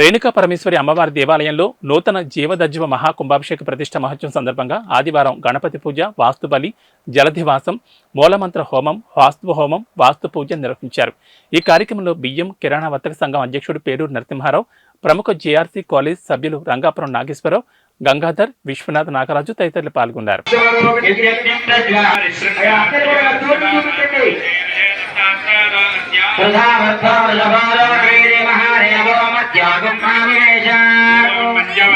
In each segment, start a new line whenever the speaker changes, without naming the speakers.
రేణుకా పరమేశ్వరి అమ్మవారి దేవాలయంలో నూతన జీవదజ్జవ మహాకుంభాభిషేక ప్రతిష్ట మహోత్సవం సందర్భంగా ఆదివారం గణపతి పూజ వాస్తు బలి జలధివాసం మూలమంత్ర హోమం వాస్తు హోమం వాస్తు పూజ నిర్వహించారు. ఈ కార్యక్రమంలో బియ్యం కిరాణా వర్తక సంఘం అధ్యక్షుడు పేరూరు నరసింహారావు ప్రముఖ జేఆర్సీ కాలేజ్ సభ్యులు రంగాపురం నాగేశ్వరరావు గంగాధర్ విశ్వనాథ్ నాగరాజు తదితరులు పాల్గొన్నారు.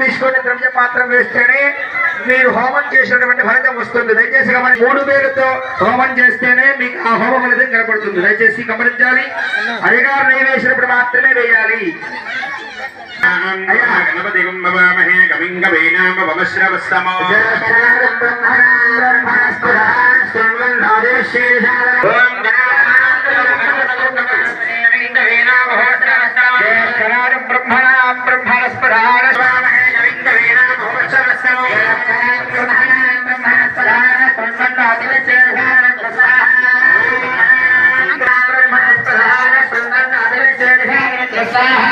తీసుకొని ద్రవ్య పాత్రం వేస్తేనే మీరు హోమం చేసినటువంటి ఫలితం వస్తుంది. దయచేసి గమని మూడు వేలతో హోమం చేస్తేనే మీకు ఆ హోమ ఫలితం కనపడుతుంది దయచేసి గమనించాలి. అయ్యగారు నెయ్యి వేసినప్పుడు మాత్రమే వేయాలి. గణపతిగుంభవామహే
కవిం కవీనామవశ్రవస్తమో ఓం Yeah.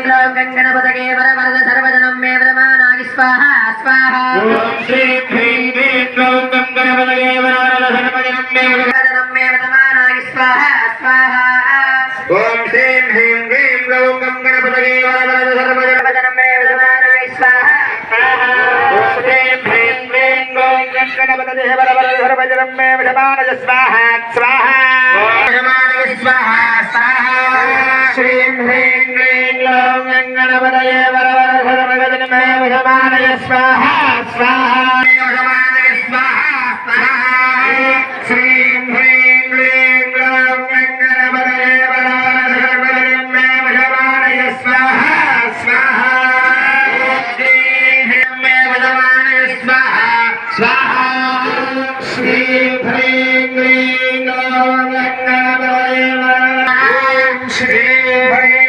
గ్లౌం గంగణపతగే వరవరద సర్వజనం మే వరమానాగి స్వాహ స్వాహ సర్వజనం మే వరమానాగి స్వాహ. స్వాహ
ఓం శ్రీం హ్రీం క్లీం గ్లౌం గణపతగే వరవరద సర్వ శ్రీం హ్రీం క్లీం గ్లౌం గం గణపతగే వరవరద సర్వజనం మే విషమానజ స్వాహ స్వాహ విషమానజ స్వాహ స్వాహ శ్రీం హ్రీం క్లీం గ్లౌం గం గణపతగే వరవరద సర్వజనం మే విషమానజ స్వాహ స్వాహ స్వాహ శ్రీం హ్రీం క్లీం గ్లౌం Hare